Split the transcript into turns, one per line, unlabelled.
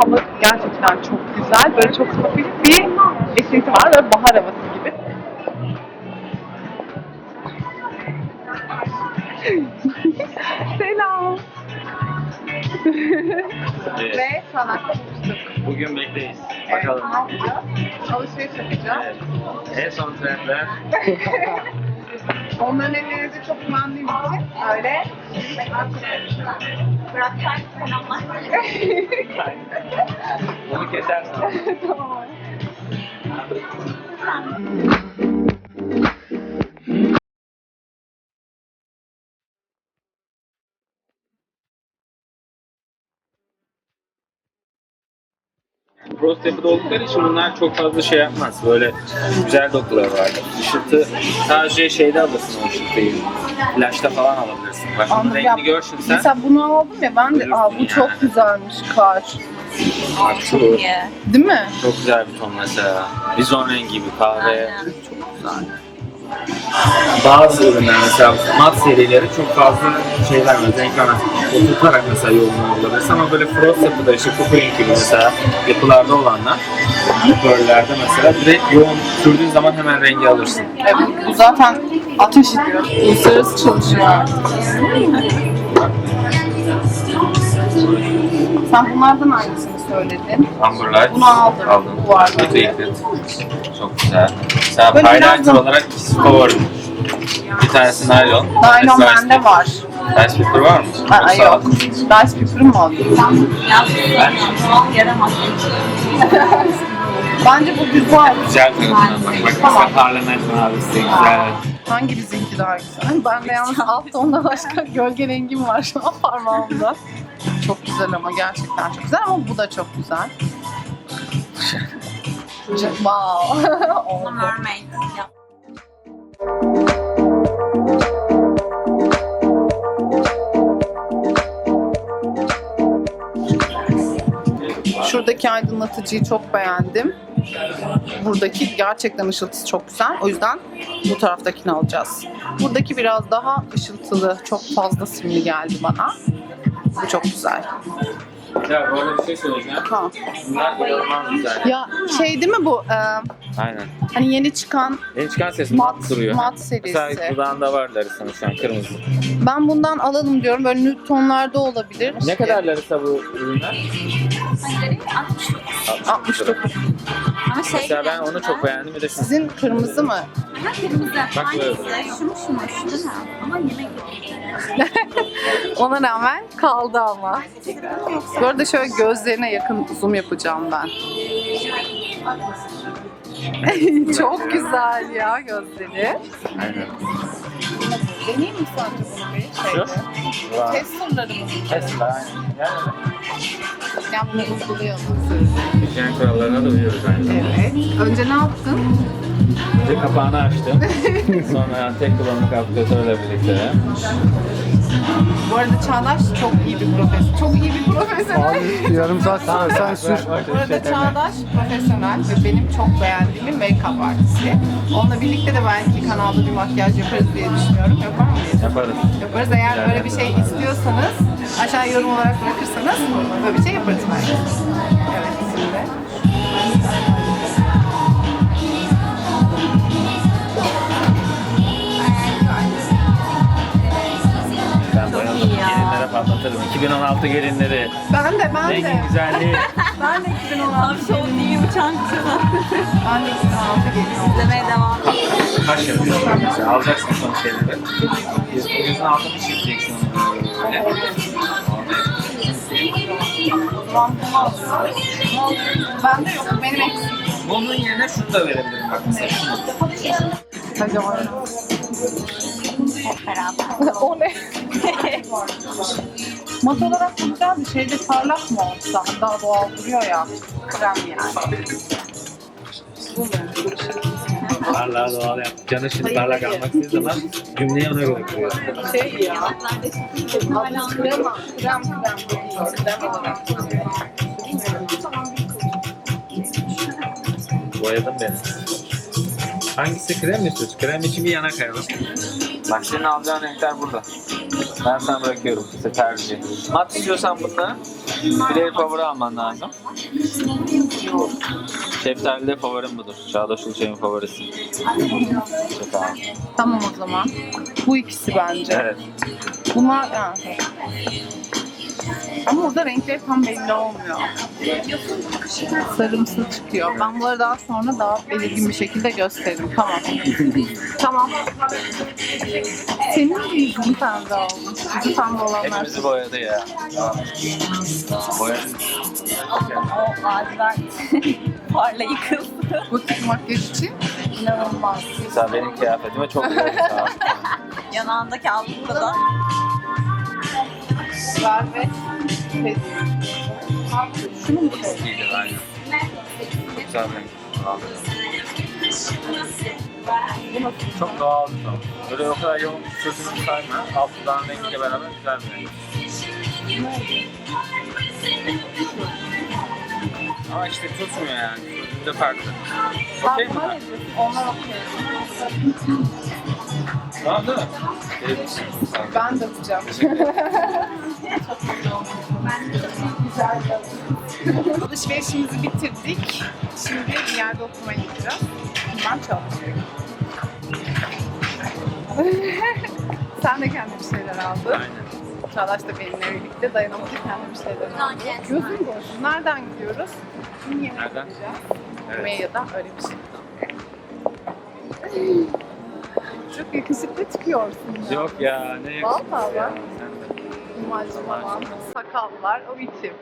ama gerçekten çok güzel. Böyle çok hafif bir esinti var. Böyle bahar havası gibi. Selam.
Evet.
Ve sana konuştuk.
Bugün bekleyiz.
Evet,
Bakalım.
ne yapacağız? Alışveriş yapacağız.
Evet. En son trendler.
Onların ellerinize çok güvendiğim için öyle.
Bıraksak selamlar.
Bunu kesersin.
tamam.
Frost yapıda oldukları için bunlar çok fazla şey yapmaz. Böyle güzel dokuları var. Işıltı sadece şeyde alırsın o ışıltıyı. Flaşta falan alabilirsin. Bak bunun
Anladım.
rengini görsün sen.
Mesela bunu aldım ya ben de
Görürsün
aa bu
yani.
çok güzelmiş kar.
Bak şu
Değil mi?
çok güzel bir ton mesela. Bizon rengi gibi kahve.
Aynen.
Çok güzel. Bazı ürünler mesela mat serileri çok fazla şey vermez, renk vermez. Oturtarak mesela yoğunluğu olabilir ama böyle frost yapıda işte Coopering gibi mesela yapılarda olanlar Pearl'lerde mesela direkt yoğun sürdüğün zaman hemen rengi alırsın.
Evet, bu zaten ateş ediyor. Uluslararası çalışıyor. Sen bunlardan hangisini söyledin?
Light
Bunu aldım.
Aldın.
Bu var
Liquid
bende.
Liquid. Çok güzel. Mesela
Böyle
highlighter
biraz da-
olarak ikisi favorim. Bir tanesi nylon.
Nylon
Dice
bende
paper.
var.
Dice paper var mı?
Aa,
Yoksa-
yok. Dice paper'ı mı alayım? Bence bu güzel.
Güzel tarafına bak. Bak mesela parlament mavisi güzel.
Hangi bizimki daha güzel? Ben de yalnız altta ondan başka gölge rengim var şu an parmağımda. Çok güzel ama gerçekten çok güzel ama bu da çok güzel. wow. Oldu.
Mermaid.
Şuradaki aydınlatıcıyı çok beğendim. Buradaki gerçekten ışıltısı çok güzel. O yüzden bu taraftakini alacağız. Buradaki biraz daha ışıltılı, çok fazla simli geldi bana. Bu çok güzel.
Ya arada bir şey söyleyeceğim.
Ha.
Bunlar inanılmaz güzel.
Ya şey değil mi bu? e,
Aynen.
hani yeni çıkan
Yeni çıkan ses
mat,
mat duruyor.
mat
Mesela
serisi.
dudağında var şu an kırmızı.
Ben bundan alalım diyorum. Böyle nude tonlarda olabilir.
Ne kadar Larissa bu ürünler?
Hangileri? 69.
69.
Ama şey
Mesela ben onu çok beğendim bir de şu.
Sizin kırmızı mı?
Ha kırmızı.
Bak böyle.
Hangisi? Şumuş şumuş değil mi? Ama yemek
Ona rağmen kaldı ama. Bu arada şöyle gözlerine yakın zoom yapacağım ben. Çok güzel ya gözleri.
Aynen.
Deneyeyim mi sence bunu bir
Şu?
şeyde?
Wow.
Tester'ları mı?
Tesla aynen. Yani
Yani bunu uygulayalım.
hijyen kurallarına da uyuyoruz aynı zamanda.
Evet. Önce ne yaptın?
Önce kapağını açtım. Sonra tek kullanımlık aplikatörle birlikte.
Bu arada Çağdaş çok iyi bir profesyonel. Çok iyi bir profesyonel.
Abi yarım saat sonra sen sür.
Bu arada Çağdaş profesyonel ve benim çok beğendiğim bir make-up artisti. Onunla birlikte de belki kanalda bir makyaj yaparız diye düşünüyorum. Yapar mıyız?
Yaparız.
Yaparız. Eğer böyle bir şey istiyorsanız aşağı yorum olarak bırakırsanız böyle bir şey yaparız belki. Evet şimdi.
Patlatırım. 2016 gelinleri.
Ben de ben
Rengin
de.
güzelliği.
Ben de 2016
Abi şov değil uçan kuşuna.
Ben de 2016 geliyorum.
İzlemeye devam.
Kaş yapıyorsun mesela. Alacaksın son şeyleri. Yüzün altını çizeceksin. Böyle.
Ben de yok. Benim eksik.
Bunun yerine şunu da verebilirim bak mesela şunu.
Kocaman.
Hep beraber.
o ne? Mat olarak bu güzel bir şeyde parlak mı olsa? Daha doğal duruyor ya. Krem yani. Bu mu?
Parlağı doğal yap. Canı şimdi parlak almak istediği zaman cümleyi ona göre kuruyorsun.
Şey ya. Krem, krem, krem. Krem olarak.
Boyadım beni. Hangisi krem mi süt? Krem için bir yana kayalım. Bak senin alacağın renkler burada. Ben sana bırakıyorum. İşte tercih. Mat istiyorsan bununla Flair favori alman lazım. Şeftali de favorim budur. Çağdaş Uluçay'ın favorisi. Ağır.
Tamam o zaman. Bu ikisi bence.
Evet.
Bunlar yani. Ama orada renkleri tam belli olmuyor. Sarımsı çıkıyor. Ben bunları daha sonra daha belirgin bir şekilde gösteririm. Tamam. tamam. Senin de yüzün pembe olmuş. Yüzü pembe olanlar.
Hepimizi boyadı ya. Boyadı.
O lacivert parlayı kız.
Bu tip makyaj için inanılmaz.
Mesela benim kıyafetime çok güzel.
Yanağındaki altında da
Velvet.
Çok doğal bir ton. Böyle o kadar yoğun sözünü sayma. Alt dudağın rengiyle beraber güzel bir renk. Ama işte tutmuyor yani. Sözünde farklı. Okey mi?
Onlar okey.
Tamam değil mi?
Ben de atacağım. Alışverişimizi bitirdik. Şimdi bir yerde okumaya gideceğiz. Ben çalışıyorum. Sen de kendi bir şeyler aldın.
Aynen.
Çağdaş da benimle birlikte dayanamadı kendi bir şeyler aldı. Gözüm boş. Nereden gidiyoruz? Şimdi yemek
Nereden?
yiyeceğiz.
Evet.
Yemeğe ya da öyle bir şey. Çok yakışıklı çıkıyorsun.
Yok ya ne yakışıklısı
Vallahi
ya.
bak.
Sen de.
Falan, sakallar, o biçim.